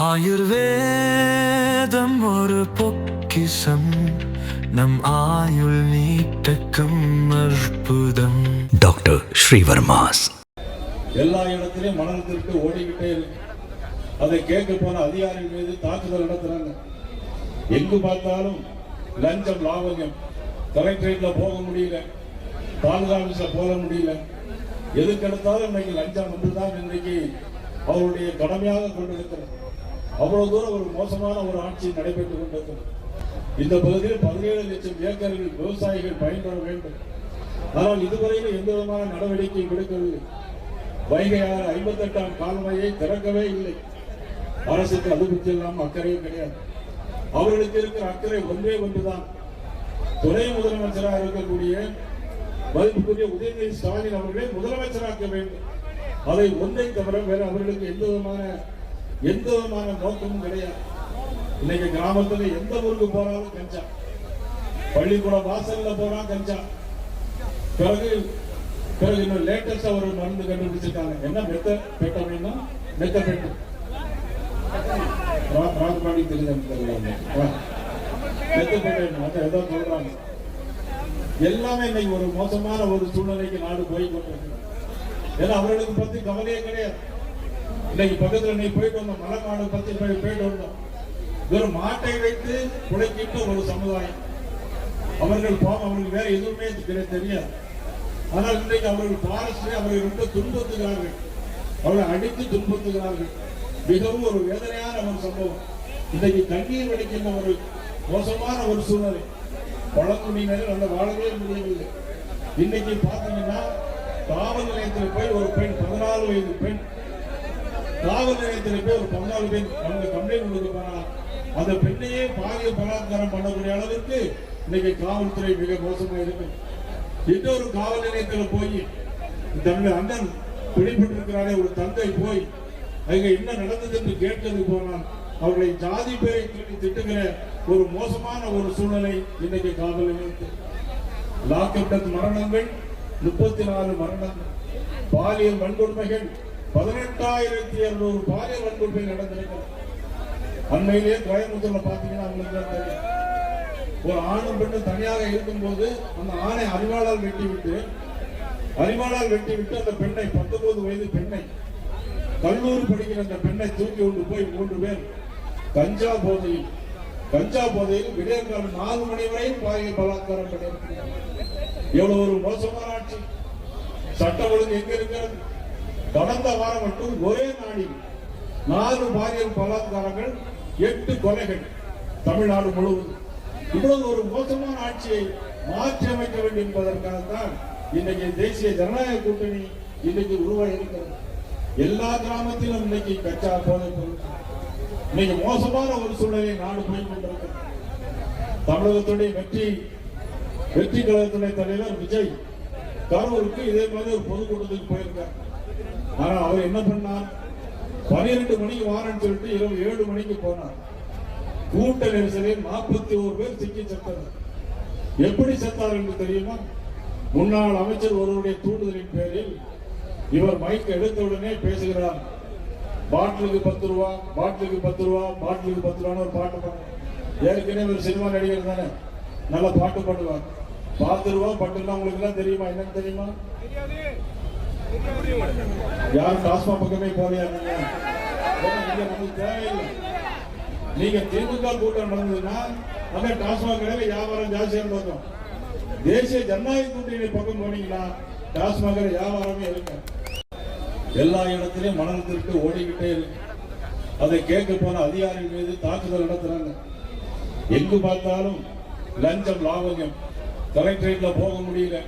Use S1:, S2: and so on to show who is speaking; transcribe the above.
S1: ஆயுர்வேதம் ஒரு பொக்கிசம் நம் ஆயுள் நீட்டக்கும் அற்புதம்.
S2: டாக்டர் ஸ்ரீவர்மாஸ்.
S3: எல்லா இடத்திலையும் மணல் திருட்டு ஓடிக்கிட்டே இருக்கு அதை கேட்க போன அதிகாரிகள் மீது தாக்குதல் நடத்துறாங்க. எங்கு பார்த்தாலும் லஞ்சம் லாவண்யம். கலெக்டரேட்ல போக முடியல. தாலுகா ஆபீஸ்ல போக முடியல. எதுக்கு எடுத்தாலும் இன்னைக்கு லஞ்சம் ஒன்றுதான் இன்றைக்கு அவருடைய கடமையாக கொண்டிருக்கிறது. அவ்வளவு தூரம் ஒரு மோசமான ஒரு ஆட்சி நடைபெற்றுக் கொண்டிருக்கிறது. இந்த பகுதியில் பதினேழு லட்சம் ஏக்கர்கள் விவசாயிகள் பயன்பெற வேண்டும். ஆனால் இதுவரையில் எந்த விதமான நடவடிக்கை எடுக்கவில்லை. ஐம்பத்தி ஐம்பத்தெட்டாம் கால்வாயை திறக்கவே இல்லை. அரசுக்கு அது பற்றி இல்லாமல் அக்கறையும் கிடையாது. அவர்களுக்கு இருக்கிற அக்கறை ஒன்றே ஒன்றுதான். துணை முதலமைச்சராக இருக்கக்கூடிய மதிப்புக்குரிய உதயநிதி ஸ்டாலின் அவர்களை முதலமைச்சராக்க வேண்டும். அதை ஒன்றை தவிர வேறு அவர்களுக்கு எந்த விதமான எந்த விதமான நோக்கமும் கிடையாது. இன்னைக்கு கிராமத்துல எந்த ஊருக்கு போனாலும் கஞ்சா. பள்ளிக்கூட வாசல்ல போனா கஞ்சா. பிறகு பிறகு இன்னும் லேட்டஸ்டா ஒரு மருந்து கண்டுபிடிச்சிருக்காங்க. என்ன மெத்த பெட்டமின்னா? மெத்த பெட்டு. ராஜபாடி தெரிஞ்ச ஏதோ சொல்றாங்க. எல்லாமே இன்னைக்கு ஒரு மோசமான ஒரு சூழ்நிலைக்கு நாடு போய் கொண்டிருக்கு. ஏன்னா அவர்களுக்கு பத்தி கவலையே கிடையாது. இன்னைக்கு பக்கத்துல நீ போயிட்டு வந்தோம் மலைக்காடு பத்தி போய் போயிட்டு வந்தோம். வெறும் மாட்டை வைத்து குழைக்கிட்டு ஒரு சமுதாயம். அவர்கள் பாவம் அவர்களுக்கு வேற எதுவுமே தெரியாது. ஆனால் இன்றைக்கு அவர்கள் பாரஸ்டே அவர்கள் ரொம்ப துன்பத்துகிறார்கள் அவர்களை அடித்து துன்பத்துகிறார்கள் மிகவும் ஒரு வேதனையான ஒரு சம்பவம். இன்றைக்கு தண்ணீர் வடிக்கின்ற ஒரு மோசமான ஒரு சூழ்நிலை. பழங்குடியினர் அந்த வாழவே முடியவில்லை. இன்னைக்கு பார்த்தீங்கன்னா காவல் நிலையத்தில் போய் ஒரு பெண் பதினாலு வயது பெண் காவல் நிலையத்தில் போய் ஒரு பங்காளி பெண் அவங்க கம்ப்ளைண்ட் கொடுக்க போனா அந்த பெண்ணையே பாலியல் பலாத்காரம் பண்ணக்கூடிய அளவிற்கு இன்னைக்கு காவல்துறை மிக மோசமாக இருக்கு. இன்னொரு காவல் நிலையத்தில் போய் தன்னுடைய அண்ணன் பிடிபட்டிருக்கிறாரே ஒரு தந்தை போய் அங்க என்ன நடந்தது என்று கேட்டது போனால் அவர்களை ஜாதி பேரை சொல்லி திட்டுகிற ஒரு மோசமான ஒரு சூழ்நிலை இன்னைக்கு காவல் நிலையத்தில் லாக்அப் மரணங்கள் முப்பத்தி நாலு மரணங்கள். பாலியல் வன்கொடுமைகள் பதினெட்டாயிரத்தி இருநூறு பாரிய வன்கொடுமை நடந்திருக்கிறது. அண்மையிலேயே கோயம்புத்தூர்ல பாத்தீங்கன்னா உங்களுக்கு தெரியும். ஒரு ஆணும் பெண்ணும் தனியாக இருக்கும்போது அந்த ஆணை அறிவாளால் வெட்டி விட்டு அறிவாளால் வெட்டி விட்டு அந்த பெண்ணை பத்தொன்பது வயது பெண்ணை கல்லூரி படிக்கிற அந்த பெண்ணை தூக்கி கொண்டு போய் மூன்று பேர் கஞ்சா போதையில் கஞ்சா போதையில் விடியற்காலம் நாலு மணி வரையும் பாரிய பலாத்காரம் பண்ணியிருக்கிறார் எவ்வளவு ஒரு மோசமான ஆட்சி. சட்ட ஒழுங்கு எங்க இருக்கிறது? கடந்த வாரம் மட்டும் ஒரே நாளில் நாலு பாலியல் பலாத்காரங்கள் எட்டு கொலைகள் தமிழ்நாடு முழுவதும். இவ்வளவு ஒரு மோசமான ஆட்சியை மாற்றி அமைக்க வேண்டும் என்பதற்காகத்தான் இன்னைக்கு தேசிய ஜனநாயக கூட்டணி இன்னைக்கு உருவாகி இருக்கிறது எல்லா கிராமத்திலும் இன்னைக்கு கச்சா போதை இன்னைக்கு மோசமான ஒரு சூழலை நாடு போய் கொண்டிருக்கிறது. தமிழகத்துடைய வெற்றி வெற்றி கழகத்துடைய தலைவர் விஜய் கரூருக்கு இதே மாதிரி ஒரு பொதுக்கூட்டத்துக்கு போயிருக்கார். ஆனா அவர் என்ன பண்ணார்? பனிரெண்டு மணிக்கு வாரன்னு சொல்லிட்டு இரவு ஏழு மணிக்கு போனார். கூட்ட நெரிசலில் நாற்பத்தி ஒரு பேர் சிக்கி செத்தனர். எப்படி செத்தார் என்று தெரியுமா? முன்னாள் அமைச்சர் ஒருவருடைய தூண்டுதலின் பேரில் இவர் மைக் எடுத்த உடனே பேசுகிறார். பாட்டிலுக்கு பத்து ரூபா பாட்டிலுக்கு பத்து ரூபா பாட்டிலுக்கு பத்து ரூபான்னு ஒரு பாட்டு பாடுவார். ஏற்கனவே ஒரு சினிமா நடிகர் தானே. நல்லா பாட்டு பாடுவார். பத்து ரூபா பட்டுன்னா உங்களுக்கு எல்லாம் தெரியுமா? என்னன்னு தெரியுமா? யாரும் டாஸ்மா பக்கமே போறியா நீங்க? தேவையில்லை. நீங்க திமுக கூட்டம் நடந்ததுன்னா நம்ம டாஸ்மாக் கடையில வியாபாரம் ஜாஸ்தியா இருக்கும் தேசிய ஜனநாயக கூட்டணி பக்கம் போனீங்கன்னா டாஸ்மாக வியாபாரமே இருக்கு எல்லா இடத்திலையும் மணல் திருட்டு ஓடிக்கிட்டே இருக்கு. அதை கேட்க போன அதிகாரிகள் மீது தாக்குதல் நடத்துறாங்க. எங்கு பார்த்தாலும் லஞ்சம் லாபகம் கலெக்டரேட்ல போக முடியல.